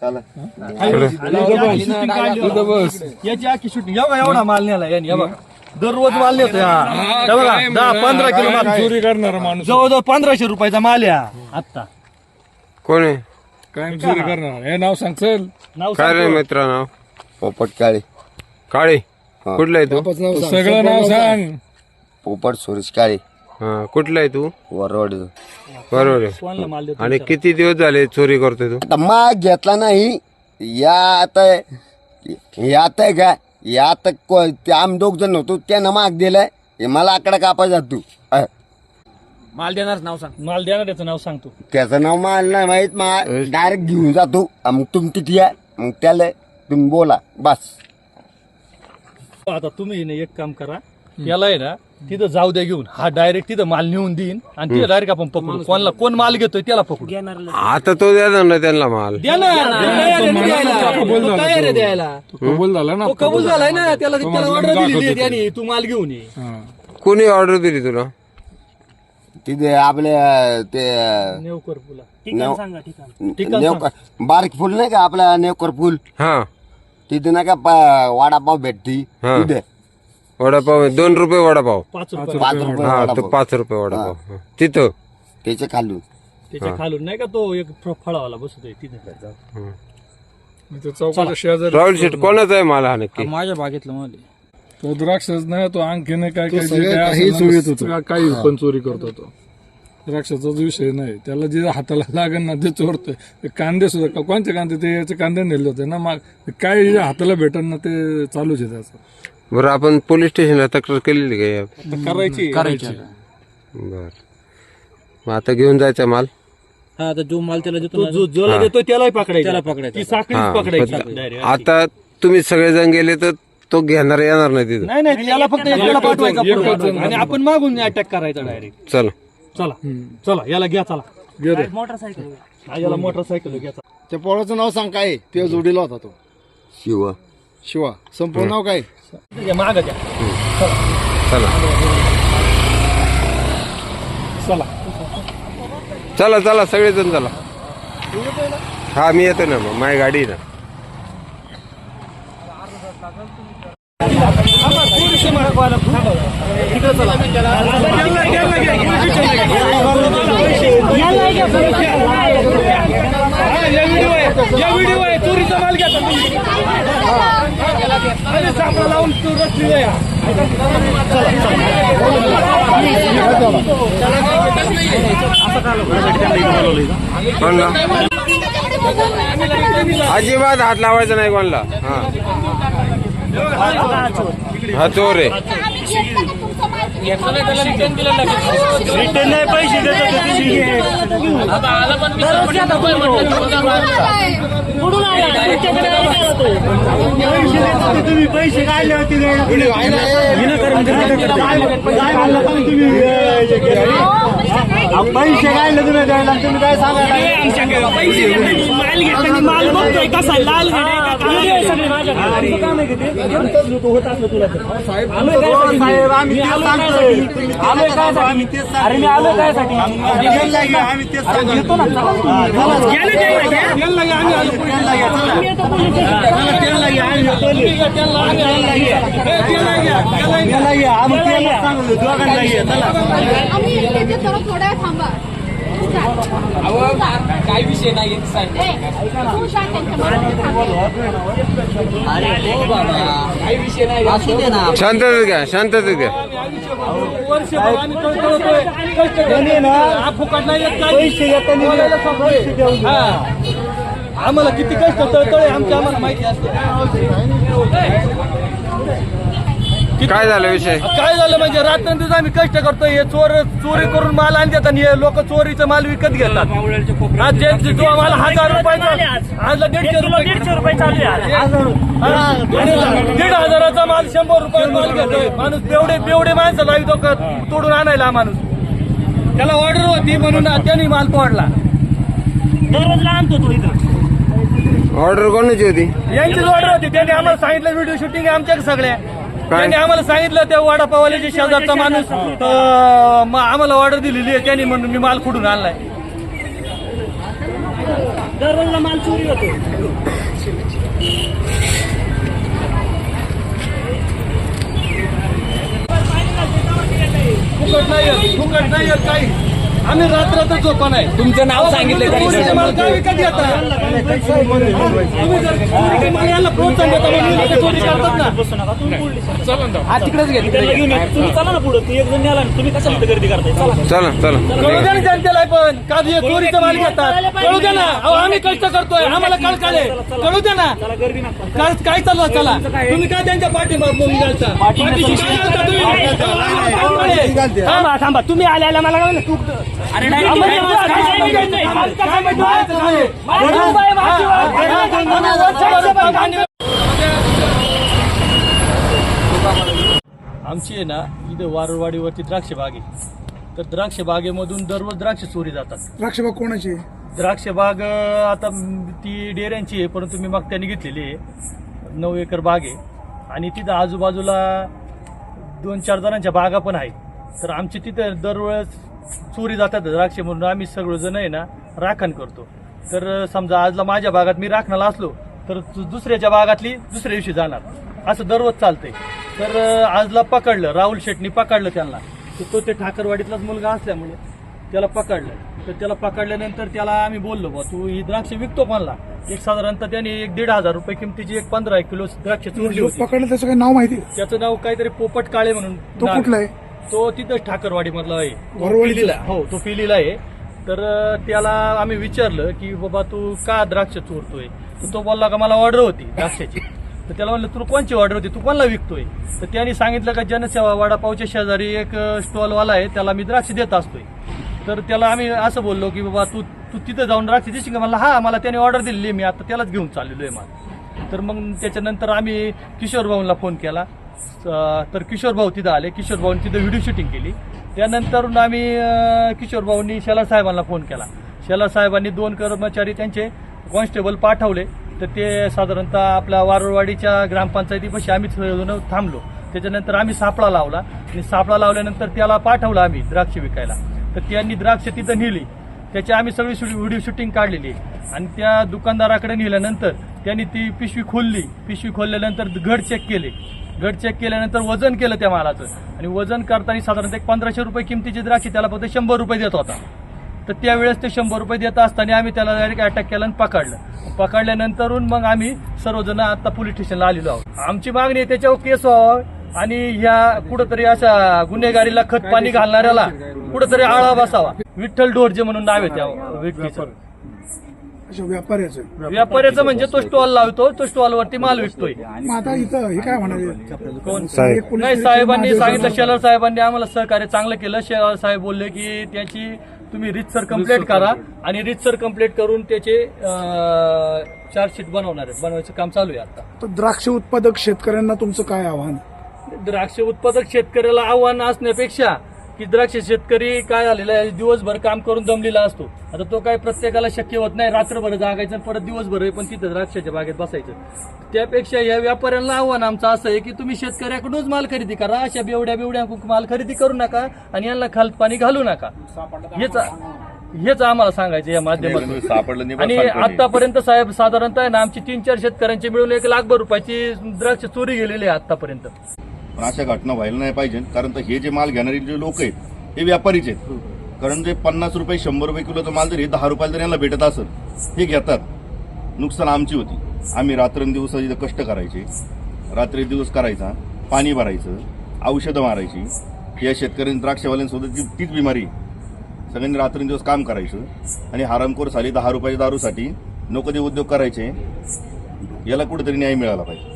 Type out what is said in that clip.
चला. तिथं बस. याची आखी शूटिंग एवढा एवढा माल नेला यांनी हे बघा. दररोज माल नेतो हा. हे बघा दहा पंधरा किलो माल चोरी करणारा माणूस. जवळजवळ पंधराशे रुपयाचा माल या आत्ता. कोण आहे? कायम चोरी करणार? हे नाव सांग चल. नाव काय रे मित्र नाव पोपट काळे. काळे? कुठला आहे तू? तू सगळं नाव सांग. पोपट सुरेश काळे. हा कुठला आहे तू? वरवड. बरोबर आहे आणि किती दिवस झाले चोरी करतोय तू? आता माग घेतला नाही. या आता या आता का? या आता को- ते आम दोघ जण होतो त्यानं माग दिलाय. हे मला आकडा कापा जातो अ, माल देणार नाव सांग. माल देणार त्याचं नाव सांगतो त्याचं नाव मला नाही माहीत मा डायरेक्ट घेऊन जातो मग तुम्ही तिथे या. मग त्याला तुम्ही बोला. बस. आता तुम्ही ना एक काम करा. याला आहे ना तिथं जाऊ द्या घेऊन. हा डायरेक्ट तिथं माल नेऊन देईन आणि तिथं डायरेक्ट आपण पकडू. कोणाला कोण माल घेतोय त्याला पकडू. आता तो द्या ना त्यांना माल. कबूल झाला ना. तो कबूल झालाय ना. त्याला त्याला ऑर्डर आहे तो. त्याने तू माल घेऊन ये. हा. कोणी ऑर्डर दिली तुला? तिथे आपल्या ते नेवकर नेवकर बारीक फुल नाही का आपला नेवकर फुल? हा. तिथे नाही का प- वडापाव भेटती. तिथे वडापाव दोन रुपये वडापाव. पाच रुपये पाच रुपये हा तो वडापाव. पाच रुपये वडापाव. हा. तिथं? त्याचे खालून. त्याच्या खालून. नाही का तो एक फ- फळावाला बसतोय तिथे. इथं चौकाच्या शेजारी राहुल शेट कोणाचा आहे माल हा नक्की? माझ्या बागेतलं माल तो द्राक्षच नाही तो आणखीने काय काय जे काय असेल ना, सगळं काही पण चोरी करतो तो. द्राक्षाचाच विषय नाही. त्याला जे हाताला लागेल ना ते चोरतोय. ते कांदे सुद्धा का- कोणते कांदे? ते याचे कांदे नेले होते ना मग. काय जे हाताला भेटल ना ते चालूच आहे त्याचं. बरं आपण पोलीस स्टेशनला तक्रार केलेली का या? करायची करायची बर. मग आता घेऊन जायचा माल? हा आता जो माल त्याला देतो तो जो ज्याला देतोय त्यालाही पकडायचं. त्याला पकडायचं. ती साखळीच हा पकडायची. पण. आता तुम्ही सगळेजण गेले तर तो घेणार येणार नाही तिथं. नाही नाही याला फक्त याला पाठवायचा पुढं. आणि आपण मागून अटॅक करायचा डायरेक्ट चला. चला. चला याला घ्या चला. हा, याला मोटरसायकल घ्या चला. त्या पोळाचं नाव सांग काय ते जोडीला होता तो. शिव. शिवा संपूर्ण नाव काय? मागं चला. चला. चला चला सगळेजण चला. हा मी येतो ना मग माझी गाडी ना. या व्हिडिओ आहे. या व्हिडिओ आहे. चोरीचा माल घ्या. आणि लावून अजिबात हात लावायचा नाही कोणला. हा. हा चोर आहे तुम्ही. पैसे काढले होते पैसे काढले तुम्ही द्यायला तुम्ही. आम्ही तेच सांगतोय आलोय काय आलो वेळ थांबा काय विषय नाही तू? सांग त्यांच्या मनात शांततेत घ्या शांततेत घ्या वर्षभर आम्ही तळतळतोय. कष्ट करतोय. हा फुकट नाही येत काही. बोलायला सांगतोय. हा. आम्हाला किती कष्ट तळतळ आमच्या आम्हाला माहिती असते. काय झालं विषय? काय झालं म्हणजे रात्रंदिवस आम्ही कष्ट करतोय हे चोर चोरी करून माल आणतात आणि हे लोक चोरीचा माल विकत घेतात. आज जे जे- माल हजार रुपयाचा आज. दीडशे रुपये दीडशे रुपये चालू आहे दीड हजाराचा माल शंभर रुपये माल घेतोय. माणूस बेवडे बेवडे माणसं लावितो का तोडून आणायला हा माणूस. त्याला ऑर्डर होती म्हणून त्यांनी माल तोडला. ऑर्डर कोणाची होती? यांचीच ऑर्डर होती. त्यांनी आम्हाला सांगितलं व्हिडिओ शूटिंग आहे आमच्या सगळ्या. त्यांनी आम्हाला सांगितलं त्या वडापावाल्याच्या शेजारचा माणूस अं, म- आम्हाला ऑर्डर दिलेली आहे त्यांनी म्हणून मी माल कुठून आणलाय? दररोजला माल चोरी होतो. फुकट नाही येत, फुकट नाही येत काही. आम्ही रात्र झोपा नाही. तुमचं नाव सांगितलं काय विकत घेता. तुम्ही जर चोरीचे माल याला प्रोत्साहन देता म्हणून लोकं चोरी करतात ना. बसू नका तुम्ही पुढे चला तिकडेच घेतलं त्याला घेऊन या. तुम्ही चला ना पुढे. तू एक जण न्याला तुम्ही कशाला इथं गर्दी करताय? चला. चला चला. कळू द्या ना जनतेला पण. का हे चोरीचं माल घेतात. कळू द्या ना. अहो आम्ही कष्ट करतोय. आम्हाला कळ काळे कळू द्या ना. चला गर्दी नका काय काय चाललं चला? तुम्ही काय त्यांच्या पाठीमाग म्हणून घालता पाठीशी काय घालता तुम्ही? हा? थांबा थांबा. तुम्ही आले आल्या मला काय तू अरे आमची आहे ना इथं वारुवाडीवरती द्राक्ष बाग आहे. तर द्राक्ष बागेमधून दररोज द्राक्ष चोरी जातात. द्राक्षबाग कोणाची? आहे? द्राक्ष बाग आता ती डेऱ्यांची आहे परंतु मी मग त्यांनी घेतलेली आहे. नऊ एकर बाग आहे. आणि तिथं आजूबाजूला दोन चार जणांच्या बागा पण आहेत. तर आमची तिथं दरवेळेस चोरी जातात द्राक्ष म्हणून. आम्ही सगळेजण आहे ना राखण करतो. तर समजा आजला माझ्या बागात मी राखणाला असलो तर दुसऱ्याच्या बागातली दुसऱ्या दिवशी जाणार. असं दररोज चालतंय. तर आजला पकडलं राहुल शेटनी पकडलं त्यांना. तर तो ते ठाकरवाडीतलाच मुलगा असल्यामुळे त्याला पकडलं. तर त्याला पकडल्यानंतर त्याला आम्ही बोललो बा तू ही द्राक्ष विकतो कोणला? एक साधारणतः त्याने एक दीड हजार रुपये किमतीची एक पंधरा एक किलो द्राक्ष चोरली होती. पकडलं त्याचं काही नाव माहिती? त्याचं नाव काहीतरी पोपट काळे म्हणून तो नाव कुठला आहे? तो तिथंच ठाकरवाडी मधला आहे? पिलीला हो तो पिलीला आहे. तर त्याला आम्ही विचारलं की बाबा तू का द्राक्ष चोरतोय? तर तो बोलला का मला ऑर्डर होती द्राक्षाची. तर त्याला म्हणलं तुला कोणची ऑर्डर होती? तू कोणाला विकतोय? तर त्यांनी सांगितलं का जनसेवा वडापावच्या शेजारी एक स्टॉलवाला आहे. त्याला मी द्राक्ष देत असतोय. तर त्याला आम्ही असं बोललो की बाबा तू तू तिथं जाऊन द्राक्ष देशील का? मला हा मला त्याने ऑर्डर दिलेली आहे, मी आता त्यालाच घेऊन चाललेलो आहे मला. तर मग त्याच्यानंतर आम्ही किशोर भाऊंना फोन केला. तर किशोर भाऊ तिथं आले. किशोर भाऊनी तिथं व्हिडिओ शूटिंग केली. त्यानंतर आम्ही अं, किशोर भाऊंनी शेला साहेबांना फोन केला. शेला साहेबांनी दोन कर्मचारी त्यांचे कॉन्स्टेबल पाठवले. तर ते साधारणतः आपल्या वारुळवाडीच्या ग्रामपंचायतीपाशी आम्ही थांबलो. त्याच्यानंतर आम्ही सापळा लावला. आणि सापळा लावल्यानंतर त्याला पाठवलं आम्ही द्राक्ष विकायला. तर त्यांनी द्राक्ष तिथं नेली. त्याची आम्ही सगळी व्हिडिओ शूटिंग काढलेली. आणि त्या दुकानदाराकडे नेल्यानंतर त्यांनी ती पिशवी खोलली. पिशवी खोलल्यानंतर घड चेक केले. घड चेक केल्यानंतर वजन केलं त्या मालाचं. आणि वजन करताना साधारणतः एक पंधराशे रुपये किमतीची द्राक्षी त्याला फक्त शंभर रुपये देत होता. तर त्यावेळेस ते शंभर रुपये देत असताना आम्ही त्याला डायरेक्ट अटॅक केला आणि पकडलं. पकडल्यानंतरून मग आम्ही सर्वजण आता पोलीस स्टेशनला आलेलो आहोत. आमची मागणी आहे त्याच्यावर केस व्हावं आणि ह्या कुठंतरी अशा गुन्हेगारीला खत पाणी घालणाऱ्याला कुठंतरी आळा बसावा. विठ्ठल डोरजे म्हणून नाव आहे त्या व्यक्तीचं अच्छा व्यापाऱ्याचं. व्यापाऱ्याचं म्हणजे तो स्टॉल लावतो तो स्टॉलवरती माल विकतोय. मग आता इथं हे काय म्हणाले? कोण? एक पोलीस नाही साहेबांनी सांगितलं शेलर साहेबांनी आम्हाला सहकार्य चांगलं केलं. शेलर साहेब बोलले की त्याची तुम्ही रितसर कंप्लेंट करा आणि रितसर कंप्लेंट करून त्याचे चार्जशीट बनवणार आहे बनवायचं काम चालू आहे आता. तर द्राक्ष उत्पादक शेतकऱ्यांना तुमचं काय आव्हान? द्राक्ष उत्पादक शेतकऱ्याला आव्हान असण्यापेक्षा की द्राक्ष शेतकरी काय झालेला आहे दिवसभर काम करून जमलेला असतो. आता तो काय प्रत्येकाला शक्य होत नाही रात्रभर जागायचं परत दिवसभर पण तिथं द्राक्षाच्या बागेत बसायचं. त्यापेक्षा या व्यापाऱ्यांना आव्हान आमचं असं आहे की तुम्ही शेतकऱ्याकडूनच माल खरेदी करा अशा बेवड्या बेवड्या माल खरेदी करू नका आणि यांना खालत पाणी घालू नका. हेच हेच आम्हाला सांगायचं या माध्यमातून. आणि आतापर्यंत साहेब साधारणतः ना आमची तीन चार शेतकऱ्यांची मिळून एक लाखभर रुपयाची द्राक्ष चोरी गेलेली आहे आतापर्यंत पण अशा घटना व्हायला नाही पाहिजे. कारण तर हे जे माल घेणारे जे लोक आहेत हे व्यापारीच आहेत. कारण जे पन्नास रुपये शंभर रुपये किलोचं माल जर हे दहा रुपयाला जर यांना भेटत असेल हे घेतात. नुकसान आमची होती. आम्ही रात्रंदिवस इथं कष्ट करायचे. रात्री दिवस करायचा पाणी भरायचं औषधं मारायची. या शेतकऱ्यांनी द्राक्षवाल्यांसोबत ती- तीच बिमारी. सगळ्यांनी रात्रंदिवस काम करायचं. आणि हारामखोर साली दहा रुपयाच्या दारूसाठी नको ते उद्योग करायचे. याला कुठेतरी न्याय मिळाला पाहिजे.